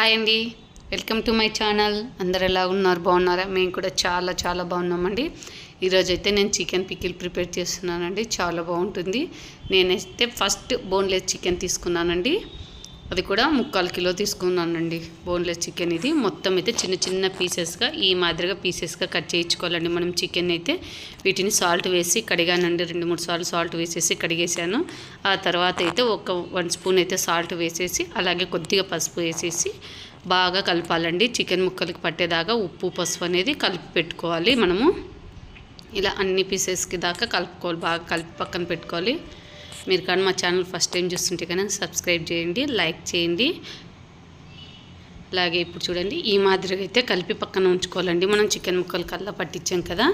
Hi అండి. Welcome to my channel. అందరు ఎలా ఉన్నారు? బాగున్నారా? మేము కూడా చాలా చాలా బాగున్నామండి. ఈరోజు అయితే నేను చికెన్ పికిల్ ప్రిపేర్ చేస్తున్నానండి. చాలా బాగుంటుంది. నేనైతే ఫస్ట్ బోన్లెస్ చికెన్ తీసుకున్నానండి. అది కూడా ముక్కాలు కిలో తీసుకున్నానండి. బోన్లెస్ చికెన్ ఇది. మొత్తం అయితే చిన్న చిన్న పీసెస్గా ఈ మాదిరిగా పీసెస్గా కట్ చేయించుకోవాలండి. మనం చికెన్ అయితే వీటిని సాల్ట్ వేసి కడిగానండి. రెండు మూడు సార్లు సాల్ట్ వేసేసి కడిగేసాను ఆ తర్వాత అయితే ఒక వన్ స్పూన్ అయితే సాల్ట్ వేసేసి అలాగే కొద్దిగా పసుపు వేసేసి బాగా కలపాలండి. చికెన్ ముక్కలకి పట్టేదాకా ఉప్పు పసుపు అనేది కలిపి పెట్టుకోవాలి మనము. ఇలా అన్ని పీసెస్కి దాకా కలుపుకోవాలి. బాగా కలిపి పక్కన పెట్టుకోవాలి. మీరు కానీ మా ఛానల్ ఫస్ట్ టైం చూస్తుంటే కానీ సబ్స్క్రైబ్ చేయండి లైక్ చేయండి. అలాగే ఇప్పుడు చూడండి ఈ మాదిరిగా అయితే కలిపి పక్కన ఉంచుకోవాలండి. మనం చికెన్ ముక్కలు కల్లా పట్టించాం కదా.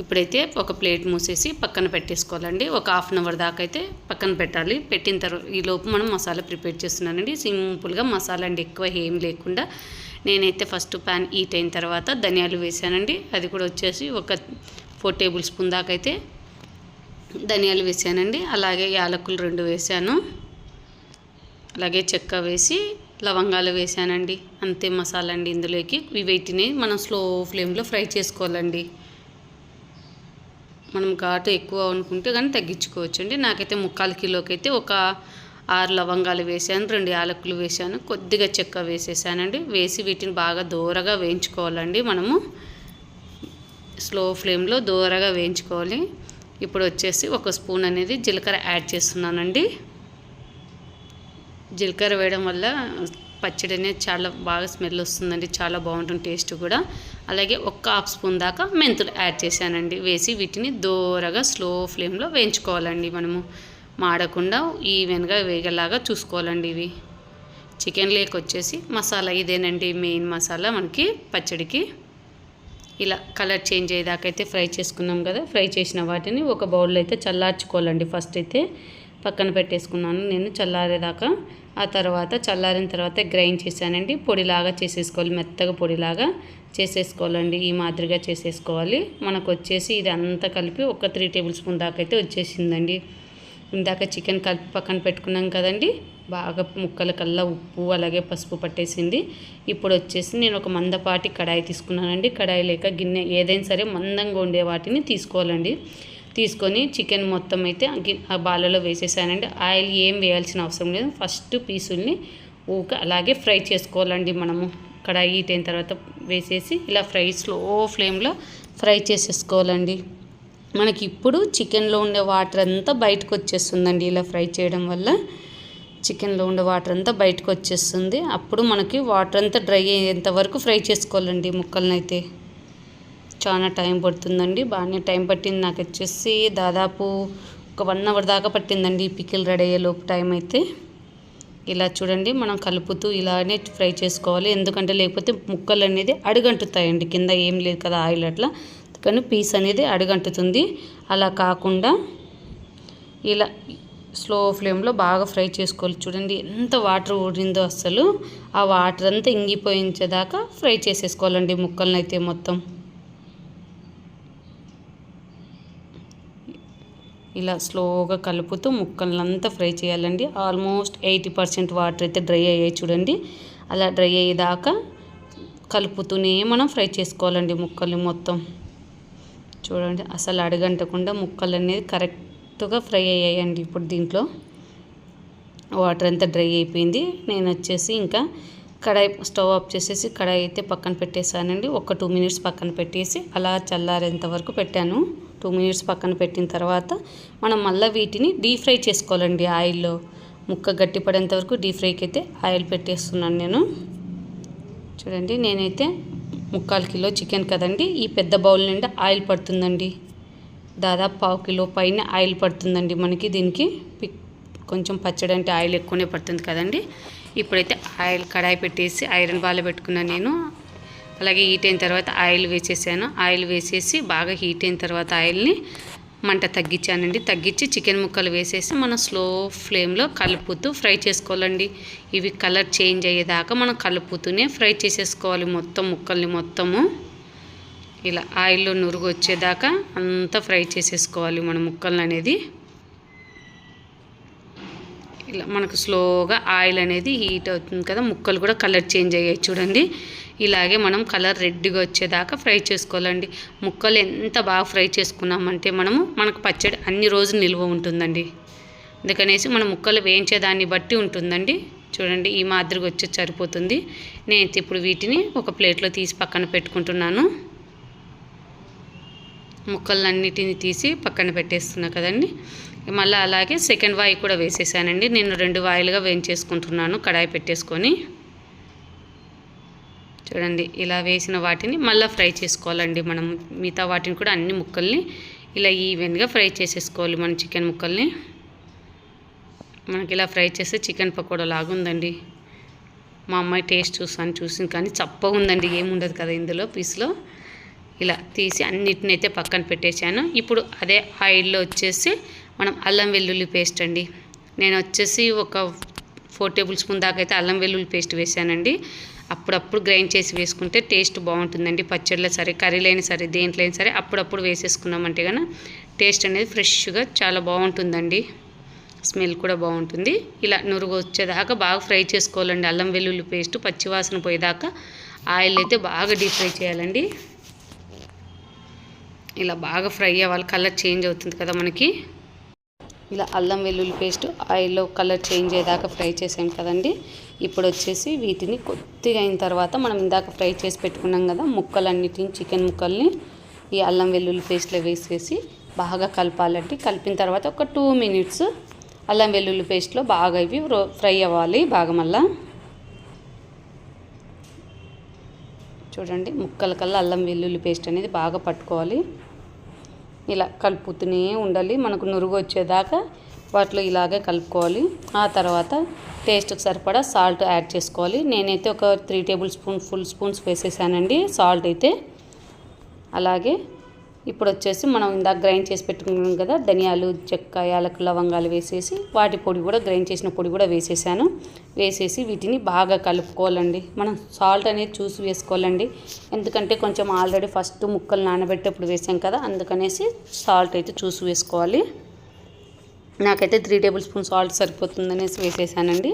ఇప్పుడైతే ఒక ప్లేట్ మూసేసి పక్కన పెట్టేసుకోవాలండి. ఒక హాఫ్ అన్ అవర్ దాకా అయితే పక్కన పెట్టాలి. పెట్టిన తర్వాత ఈ లోపు మనం మసాలా ప్రిపేర్ చేస్తున్నానండి. సింపుల్గా మసాలా అండి ఎక్కువ ఏం లేకుండా. నేనైతే ఫస్ట్ ప్యాన్ హీట్ అయిన తర్వాత ధనియాలు వేసానండి అది కూడా వచ్చేసి ఒక ఫోర్ టేబుల్ స్పూన్ దాకా అయితే ధనియాలు వేసానండి. అలాగే యాలకులు రెండు వేసాను. అలాగే చెక్క వేసి లవంగాలు వేసానండి. అంతే మసాలా అండి ఇందులోకి వీటిని మనం స్లో ఫ్లేమ్లో ఫ్రై చేసుకోవాలండి. మనం ఘాటు ఎక్కువ అనుకుంటే కానీ తగ్గించుకోవచ్చు అండి నాకైతే ముక్కాలు కిలోకి అయితే ఒక ఆరు లవంగాలు వేసాను రెండు యాలకులు వేసాను కొద్దిగా చెక్క వేసేసానండి. వేసి వీటిని బాగా దూరగా వేయించుకోవాలండి మనము. స్లో ఫ్లేమ్లో దూరగా వేయించుకోవాలి. ఇప్పుడు వచ్చేసి ఒక స్పూన్ అనేది జీలకర్ర యాడ్ చేస్తున్నానండి. జీలకర్ర వేయడం వల్ల పచ్చడి అనేది చాలా బాగా స్మెల్ వస్తుందండి చాలా బాగుంటుంది టేస్ట్ కూడా. అలాగే ఒక్క హాఫ్ స్పూన్ దాకా మెంతులు యాడ్ చేశానండి వేసి వీటిని దూరగా స్లో ఫ్లేమ్లో వేయించుకోవాలండి మనము. మాడకుండా ఈవెన్గా వేగేలాగా చూసుకోవాలండి ఇవి. చికెన్ లేక్ వచ్చేసి మసాలా ఇదేనండి మెయిన్ మసాలా మనకి పచ్చడికి. ఇలా కలర్ చేంజ్ అయ్యేదాకైతే ఫ్రై చేసుకున్నాం కదా ఫ్రై చేసిన వాటిని ఒక బౌల్లో అయితే చల్లార్చుకోవాలండి. ఫస్ట్ అయితే పక్కన పెట్టేసుకున్నాను నేను చల్లారేదాకా. ఆ తర్వాత చల్లారిన తర్వాత గ్రైండ్ చేశానండి. పొడిలాగా చేసేసుకోవాలి మెత్తగా పొడిలాగా చేసేసుకోవాలండి. ఈ మాదిరిగా చేసేసుకోవాలి. మనకు వచ్చేసి ఇది అంతా కలిపి ఒక త్రీ టేబుల్ స్పూన్ దాకా అయితే వచ్చేసిందండి. ఇందాక చికెన్ కలిపి పక్కన పెట్టుకున్నాం కదండి. బాగా ముక్కల కల్లా ఉప్పు అలాగే పసుపు పట్టేసింది. ఇప్పుడు వచ్చేసి నేను ఒక మందపాటి కడాయి తీసుకున్నానండి. కడాయి లేక గిన్నె ఏదైనా సరే మందంగా ఉండే వాటిని తీసుకోవాలండి. తీసుకొని చికెన్ మొత్తం అయితే ఆ బాలలో వేసేసానండి. ఆయిల్ ఏం వేయాల్సిన అవసరం లేదు. ఫస్ట్ పీసుల్ని ఊక అలాగే ఫ్రై చేసుకోవాలండి మనము. కడాయి హీట్ అయిన తర్వాత వేసేసి ఇలా ఫ్రై స్లో ఫ్లేమ్లో ఫ్రై చేసేసుకోవాలండి. మనకి ఇప్పుడు చికెన్లో ఉండే వాటర్ అంతా బయటకు వచ్చేస్తుందండి ఇలా ఫ్రై చేయడం వల్ల. చికెన్లో ఉండే వాటర్ అంతా బయటకు వచ్చేస్తుంది. అప్పుడు మనకి వాటర్ అంతా డ్రై అయ్యేంత వరకు ఫ్రై చేసుకోవాలండి ముక్కలను అయితే చాలా టైం పడుతుందండి. బాగానే టైం పట్టింది నాకు వచ్చేసి. దాదాపు ఒక వన్ అవర్ దాకా పట్టిందండి పికిల్ రెడీ అయ్యేలోపు టైం అయితే. ఇలా చూడండి మనం కలుపుతూ ఇలానే ఫ్రై చేసుకోవాలి. ఎందుకంటే లేకపోతే ముక్కలు అనేది అడుగంటుతాయండి. కింద ఏం లేదు కదా ఆయిల్ అట్లా. కానీ పీస్ అనేది అడుగంటుతుంది. అలా కాకుండా ఇలా స్లో ఫ్లేమ్లో బాగా ఫ్రై చేసుకోవాలి. చూడండి ఎంత వాటర్ ఊడిందో అసలు ఆ వాటర్ అంతా ఇంగిపోయించేదాకా ఫ్రై చేసేసుకోవాలండి ముక్కలను అయితే మొత్తం. ఇలా స్లోగా కలుపుతూ ముక్కలంతా ఫ్రై చేయాలండి. ఆల్మోస్ట్ ఎయిటీ పర్సెంట్ వాటర్ అయితే డ్రై అయ్యాయి చూడండి. అలా డ్రై అయ్యేదాకా కలుపుతూనే మనం ఫ్రై చేసుకోవాలండి ముక్కల్ని మొత్తం. చూడండి అసలు అడగంటకుండా ముక్కలు అనేది కరెక్ట్ మెత్తగా ఫ్రై అయ్యాయండి ఇప్పుడు దీంట్లో. వాటర్ అంతా డ్రై అయిపోయింది. నేను వచ్చేసి ఇంకా కడాయి స్టవ్ ఆఫ్ చేసేసి కడాయి అయితే పక్కన పెట్టేశానండి. ఒక టూ మినిట్స్ పక్కన పెట్టేసి అలా చల్లారేంత వరకు పెట్టాను. టూ మినిట్స్ పక్కన పెట్టిన తర్వాత మనం మళ్ళీ వీటిని డీప్ ఫ్రై చేసుకోవాలండి ఆయిల్లో. ముక్క గట్టిపడేంత వరకు డీప్ ఫ్రైకి అయితే ఆయిల్ పెట్టేస్తున్నాను నేను. చూడండి నేనైతే ముక్కాలు కిలో చికెన్ కదండి. ఈ పెద్ద బౌల్ నిండా ఆయిల్ పడుతుందండి. దాదాపు పావు కిలో పైన ఆయిల్ పడుతుందండి మనకి దీనికి. కొంచెం పచ్చడి అంటే ఆయిల్ ఎక్కువనే పడుతుంది కదండి. ఇప్పుడైతే ఆయిల్ కడాయి పెట్టేసి ఐరన్ బాల పెట్టుకున్నాను నేను. అలాగే హీట్ అయిన తర్వాత ఆయిల్ వేసేసాను. ఆయిల్ వేసేసి బాగా హీట్ అయిన తర్వాత ఆయిల్ని మంట తగ్గించానండి. తగ్గించి చికెన్ ముక్కలు వేసేసి మనం స్లో ఫ్లేమ్లో కలుపుతూ ఫ్రై చేసుకోవాలండి. ఇవి కలర్ చేంజ్ అయ్యేదాకా మనం కలుపుతూనే ఫ్రై చేసేసుకోవాలి మొత్తం ముక్కల్ని మొత్తము. ఇలా ఆయిల్లో నురుగు వచ్చేదాకా అంతా ఫ్రై చేసేసుకోవాలి మన ముక్కలు అనేది ఇలా మనకు స్లోగా ఆయిల్ అనేది హీట్ అవుతుంది కదా ముక్కలు కూడా కలర్ చేంజ్ అయ్యాయి చూడండి. ఇలాగే మనం కలర్ రెడ్గా వచ్చేదాకా ఫ్రై చేసుకోవాలండి. ముక్కలు ఎంత బాగా ఫ్రై చేసుకున్నామంటే మనము మనకు పచ్చడి అన్ని రోజులు నిల్వ ఉంటుందండి. అందుకనేసి మనం ముక్కలు వేయించేదాన్ని బట్టి ఉంటుందండి. చూడండి ఈ మాదిరిగా వచ్చి సరిపోతుంది. నేను ఇప్పుడు వీటిని ఒక ప్లేట్లో తీసి పక్కన పెట్టుకుంటున్నాను. ముక్కలన్నిటిని తీసి పక్కన పెట్టేస్తున్నా కదండి. మళ్ళీ అలాగే సెకండ్ వాయి కూడా వేసేసానండి. నేను రెండు వాయిలుగా వేయించేసుకుంటున్నాను కడాయి పెట్టేసుకొని. చూడండి ఇలా వేసిన వాటిని మళ్ళీ ఫ్రై చేసుకోవాలండి మనం. మిగతా వాటిని కూడా అన్ని ముక్కల్ని ఇలా ఈవెన్గా ఫ్రై చేసేసుకోవాలి మన చికెన్ ముక్కల్ని. మనకి ఇలా ఫ్రై చేస్తే చికెన్ పకోడా లాగుందండి. మా అమ్మాయి టేస్ట్ చూసాను చూసింది కానీ చప్పగా ఉందండి. ఏముండదు కదా ఇందులో పీస్లో. ఇలా తీసి అన్నిటిని అయితే పక్కన పెట్టేశాను. ఇప్పుడు అదే ఆయిల్లో వచ్చేసి మనం అల్లం వెల్లుల్లి పేస్ట్ అండి. నేను వచ్చేసి ఒక ఫోర్ టేబుల్ స్పూన్ దాకా అయితే అల్లం వెల్లుల్లి పేస్ట్ వేసానండి అప్పుడప్పుడు గ్రైండ్ చేసి వేసుకుంటే టేస్ట్ బాగుంటుందండి. పచ్చడిలో సరే కర్రీలైనా సరే దేంట్లో అయినా సరే అప్పుడప్పుడు వేసేసుకున్నామంటే కనుక టేస్ట్ అనేది ఫ్రెష్గా చాలా బాగుంటుందండి. స్మెల్ కూడా బాగుంటుంది. ఇలా నురుగు వచ్చేదాకా బాగా ఫ్రై చేసుకోవాలండి. అల్లం వెల్లుల్లి పేస్ట్ పచ్చివాసన పోయేదాకా ఆయిల్ అయితే బాగా డీప్ ఫ్రై చేయాలండి. ఇలా బాగా ఫ్రై అవ్వాలి కలర్ చేంజ్ అవుతుంది కదా మనకి. ఇలా అల్లం వెల్లుల్లి పేస్ట్ ఆయిల్లో కలర్ చేంజ్ అయ్యేదాకా ఫ్రై చేసాం కదండి. ఇప్పుడు వచ్చేసి వీటిని కొద్దిగా అయిన తర్వాత మనం ఇందాక ఫ్రై చేసి పెట్టుకున్నాం కదా ముక్కలన్నిటిని చికెన్ ముక్కల్ని ఈ అల్లం వెల్లుల్లి పేస్ట్లో వేసేసి బాగా కలపాలండి. కలిపిన తర్వాత ఒక టూ మినిట్స్ అల్లం వెల్లుల్లి పేస్ట్లో బాగా ఇవి ఫ్రై అవ్వాలి బాగా మళ్ళీ. చూడండి ముక్కల కల్లా అల్లం వెల్లుల్లి పేస్ట్ అనేది బాగా పట్టుకోవాలి. ఇలా కలుపుతూనే ఉండాలి. మనకు నురుగు వచ్చేదాకా వాటిలో ఇలాగే కలుపుకోవాలి. ఆ తర్వాత టేస్ట్కి సరిపడా సాల్ట్ యాడ్ చేసుకోవాలి. నేనైతే ఒక three tablespoon full spoons వేసేసానండి. సాల్ట్ అయితే అలాగే ఇప్పుడు వచ్చేసి మనం ఇందాక గ్రైండ్ చేసి పెట్టుకున్నాం కదా ధనియాలు చెక్క యాలకు లవంగాలు వేసేసి వాటి పొడి కూడా గ్రైండ్ చేసిన పొడి కూడా వేసేసాను. వేసేసి వీటిని బాగా కలుపుకోవాలండి. మనం సాల్ట్ అనేది చూసి వేసుకోవాలండి. ఎందుకంటే కొంచెం ఆల్రెడీ ఫస్ట్ ముక్కలు నానబెట్టేప్పుడు వేసాం కదా అందుకనేసి సాల్ట్ అయితే చూసి వేసుకోవాలి. నాకైతే త్రీ టేబుల్ స్పూన్ సాల్ట్ సరిపోతుందనేసి వేసేసానండి.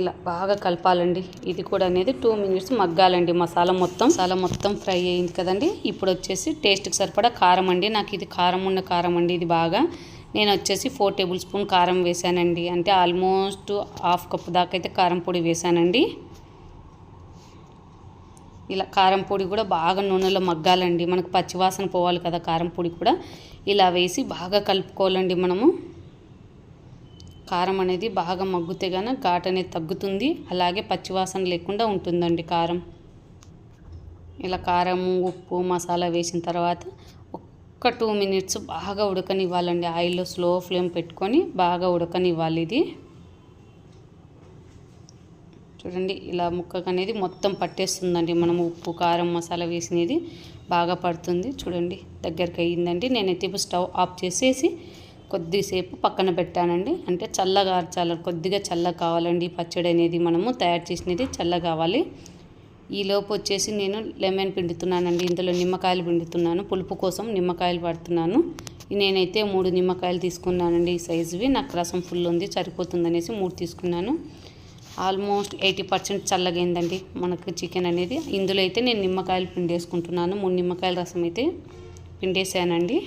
ఇలా బాగా కలపాలండి. ఇది కూడా అనేది టూ మినిట్స్ మగ్గాలండి మసాలా మొత్తం. మసాలా మొత్తం ఫ్రై అయింది కదండి. ఇప్పుడు వచ్చేసి టేస్ట్కి సరిపడా కారం అండి. నాకు ఇది కారం ఉన్న కారం అండి ఇది బాగా. నేను వచ్చేసి ఫోర్ టేబుల్ స్పూన్ కారం వేసానండి. అంటే ఆల్మోస్ట్ హాఫ్ కప్ దాకా అయితే కారం పొడి వేసానండి. ఇలా కారం పొడి కూడా బాగా నూనెలో మగ్గాలండి. మనకు పచ్చివాసన పోవాలి కదా కారం పొడి కూడా. ఇలా వేసి బాగా కలుపుకోవాలండి మనము. కారం అనేది బాగా మగ్గుతే గాన ఘాట్ అనేది తగ్గుతుంది. అలాగే పచ్చివాసన లేకుండా ఉంటుందండి కారం. ఇలా కారం ఉప్పు మసాలా వేసిన తర్వాత ఒక్క టూ మినిట్స్ బాగా ఉడకనివ్వాలండి. ఆయిల్లో స్లో ఫ్లేమ్ పెట్టుకొని బాగా ఉడకనివ్వాలి ఇది. చూడండి ఇలా ముక్కకు అనేది మొత్తం పట్టేస్తుందండి. మనం ఉప్పు కారం మసాలా వేసినది బాగా పడుతుంది. చూడండి దగ్గరికి అయ్యిందండి. నేనైతే ఇప్పుడు స్టవ్ ఆఫ్ చేసేసి కొద్దిసేపు పక్కన పెట్టానండి. అంటే చల్లగా చాలా కొద్దిగా చల్లగా కావాలండి. పచ్చడి అనేది మనము తయారు చేసినది చల్లగా కావాలి. ఈలోపు వచ్చేసి నేను లెమన్ పిండుతున్నానండి. ఇందులో నిమ్మకాయలు పిండుతున్నాను. పులుపు కోసం నిమ్మకాయలు పడుతున్నాను నేనైతే మూడు నిమ్మకాయలు తీసుకున్నానండి. ఈ సైజువి. నాకు రసం ఫుల్ ఉంది. సరిపోతుందనేసి మూడు తీసుకున్నాను. ఆల్మోస్ట్ ఎయిటీ పర్సెంట్ చల్లగైందండి మనకు చికెన్ అనేది. ఇందులో అయితే నేను నిమ్మకాయలు పిండేసుకుంటున్నాను. మూడు నిమ్మకాయల రసం అయితే పిండేసానండి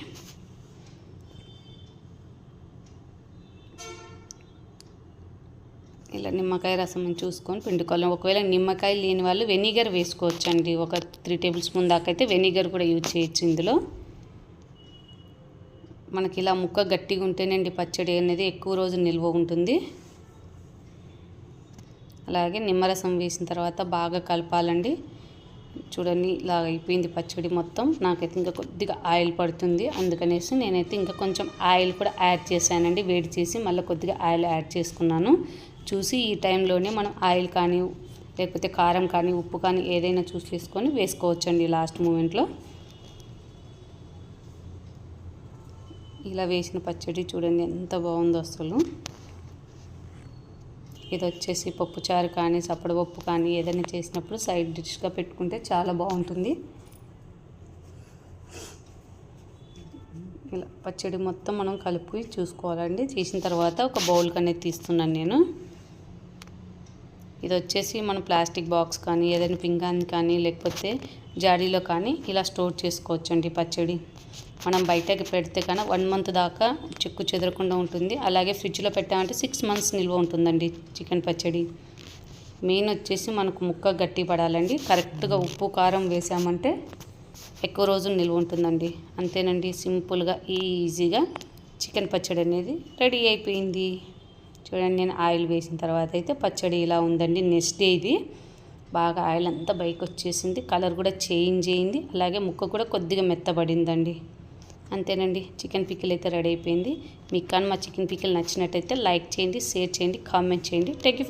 ఇలా నిమ్మకాయ రసం చూసుకొని పిండుకోవాలి. ఒకవేళ నిమ్మకాయ లేని వాళ్ళు వెనిగర్ వేసుకోవచ్చండి. ఒక త్రీ టేబుల్ స్పూన్ దాకైతే అయితే వెనిగర్ కూడా యూజ్ చేయొచ్చు ఇందులో. మనకి ఇలా ముక్క గట్టిగా ఉంటేనండి పచ్చడి అనేది ఎక్కువ రోజు నిల్వ ఉంటుంది. అలాగే నిమ్మరసం వేసిన తర్వాత బాగా కలపాలండి. చూడండి ఇలా అయిపోయింది పచ్చడి మొత్తం. నాకైతే ఇంకా కొద్దిగా ఆయిల్ పడుతుంది. అందుకనేసి నేనైతే ఇంకా కొంచెం ఆయిల్ కూడా యాడ్ చేశానండి. వేడి చేసి మళ్ళీ కొద్దిగా ఆయిల్ యాడ్ చేసుకున్నాను. చూసి ఈ టైంలోనే మనం ఆయిల్ కానీ లేకపోతే కారం కానీ ఉప్పు కానీ ఏదైనా చూసి తీసుకొని వేసుకోవచ్చండి లాస్ట్ మూమెంట్లో. ఇలా వేసిన పచ్చడి చూడండి ఎంత బాగుందో అసలు. ఇది వచ్చేసి పప్పుచారు కానీ సప్పడపప్పు కానీ ఏదైనా చేసినప్పుడు సైడ్ డిష్గా పెట్టుకుంటే చాలా బాగుంటుంది. ఇలా పచ్చడి మొత్తం మనం కలిపి చూసుకోవాలండి. చేసిన తర్వాత ఒక బౌల్కి అనేది తీస్తున్నాను నేను. ఇది వచ్చేసి మనం ప్లాస్టిక్ బాక్స్ కానీ ఏదైనా పింగాన్ కానీ లేకపోతే జాడీలో కానీ ఇలా స్టోర్ చేసుకోవచ్చండి పచ్చడి. మనం బయటకి పెడితే కానీ వన్ మంత్ దాకా చెక్కు చెదరకుండా ఉంటుంది. అలాగే ఫ్రిడ్జ్లో పెట్టామంటే సిక్స్ మంత్స్ నిల్వ ఉంటుందండి చికెన్ పచ్చడి. మెయిన్ వచ్చేసి మనకు ముక్క గట్టి పడాలండి. కరెక్ట్గా ఉప్పు కారం వేసామంటే ఎక్కువ రోజులు నిల్వ ఉంటుందండి. అంతేనండి సింపుల్గా ఈజీగా చికెన్ పచ్చడి అనేది రెడీ అయిపోయింది. చూడండి నేను ఆయిల్ వేసిన తర్వాత అయితే పచ్చడి ఇలా ఉందండి. నెక్స్ట్ డే ఇది బాగా ఆయిల్ అంతా బయటకు వచ్చేసింది. కలర్ కూడా చేంజ్ అయింది. అలాగే ముక్క కూడా కొద్దిగా మెత్తబడిందండి. అంతేనండి. చికెన్ పికిల్ అయితే రెడీ అయిపోయింది. మీకు కానీ మా చికెన్ పికిల్ నచ్చినట్టయితే లైక్ చేయండి షేర్ చేయండి కామెంట్ చేయండి. Thank you